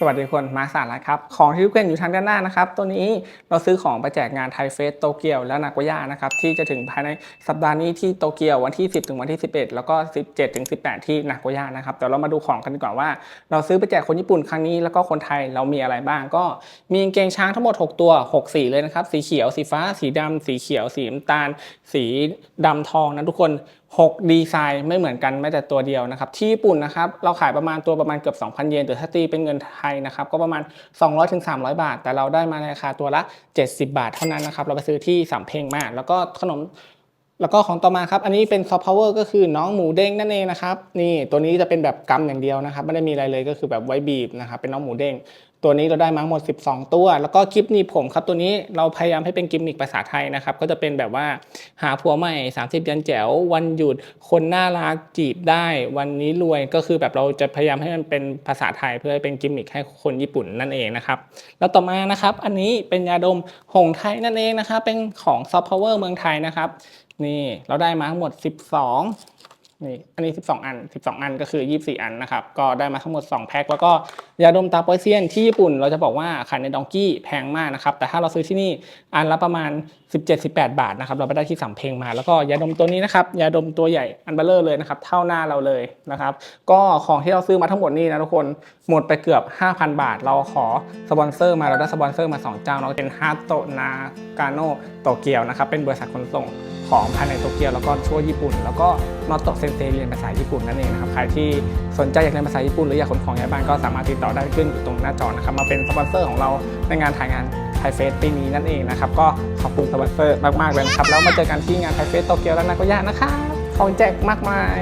สวัสดีคนมาสาระครับ ของที่ทุกคนอยู่ทางด้านหน้านะครับ ตัวนี้เราซื้อของไปแจกงานไทเฟสโตเกียวและนาโกย่านะครับ ที่จะถึงภายในสัปดาห์นี้ที่โตเกียววันที่ 10 ถึงวันที่ 11 แล้วก็ 17 ถึง 18 ที่นาโกย่านะครับเดี๋ยวเรามาดูของกันดีกว่าว่า เราซื้อไปแจกคนญี่ปุ่นครั้งนี้แล้วก็คนไทยเรามีอะไรบ้าง ก็มีเกงช้างทั้งหมด 6 ตัว 6 สีเลยนะครับสีเขียวสีฟ้า สีดำสีเขียว สีน้ำตาล สีดำทองนะทุกคน 6 ดีไซน์ไม่เหมือนกันแม้แต่ตัวเดียวนะครับที่ญี่ปุ่นนะครับเราขายประมาณตัวประมาณเกือบ 2,000 เยนแต่ถ้าตีเป็นเงินไทยนะครับก็ประมาณ 200-300ถึง300 บาท แต่เราได้มาในราคาตัวละ 70 บาทเท่านั้นนะครับเราไปซื้อที่สามเพลงมา แล้วก็ขนมแล้วก็ของต่อมาครับ อันนี้เป็นซอฟต์พาวเวอร์ก็คือน้องหมูเด้งนั่นเองนะครับ นี่ตัวนี้จะเป็นแบบกำอย่างเดียวนะครับ ไม่ได้มีอะไรเลยก็คือแบบไว้บีบนะครับ เป็นน้องหมูเด้งตัวนี้เราได้มาทั้งหมด 12 ตัว แล้วก็คลิปนี้ผมครับตัวนี้เราพยายามให้เป็นกิมมิคภาษาไทยนะครับ ก็จะเป็นแบบว่าหาผัวใหม่ 30 ยันแจ๋ว วันหยุด คนน่ารักจีบได้ วันนี้รวยก็คือแบบเราจะพยายามให้มันเป็นภาษาไทยเพื่อให้เป็นกิมมิคให้คนญี่ปุ่นนั่นเองนะครับ แล้วต่อมานะครับ อันนี้เป็นยาดมหงไทยนั่นเองนะครับ เป็นของซอฟต์พาวเวอร์เมืองไทยนะครับ นี่เราได้มาทั้งหมด 12 นี่อันนี้ 12 อัน 12 อันก็คือ 24 อันนะครับ ก็ได้มาทั้งหมด 2 แพ็ค แล้วก็ยาดมตาโปอยเซียนที่ญี่ปุ่น เราจะบอกว่าขายในดองกี้แพงมากนะครับ แต่ถ้าเราซื้อที่นี่อันละประมาณ 17-18 บาทนะครับ เราไปได้ที่สำเพ็งมา แล้วก็ยาดมตัวนี้นะครับ ยาดมตัวใหญ่อันเบลเลอร์เลยนะครับ เท่าหน้าเราเลยนะครับ ก็ของที่เราซื้อมาทั้งหมดนี่นะทุกคน หมดไปเกือบ 5,000 บาท เราขอสปอนเซอร์มา เราได้สปอนเซอร์มา 2 เจ้าเนาะ เป็นฮาโตนาการโนโตเกียวนะครับ เป็นบริษัทขนส่ง ของภายในโตเกียวแล้วก็ทั่วญี่ปุ่น แล้วก็นอโตเซนเซเรียนภาษาญี่ปุ่นนั่นเองนะครับใครที่สนใจอยากเรียนภาษาญี่ปุ่นหรืออยากขนของย้ายบ้านก็สามารถติดต่อได้ขึ้นอยู่ตรงหน้าจอนะครับมาเป็นสปอนเซอร์ของเราในงานถ่ายงานไทยเฟสปีนี้นั่นเองนะครับก็ขอบคุณสปอนเซอร์มากๆเลยนะครับแล้วมาเจอกันที่งานไทยเฟสโตเกียวแล้วนาโกย่านะครับของแจกมากมาย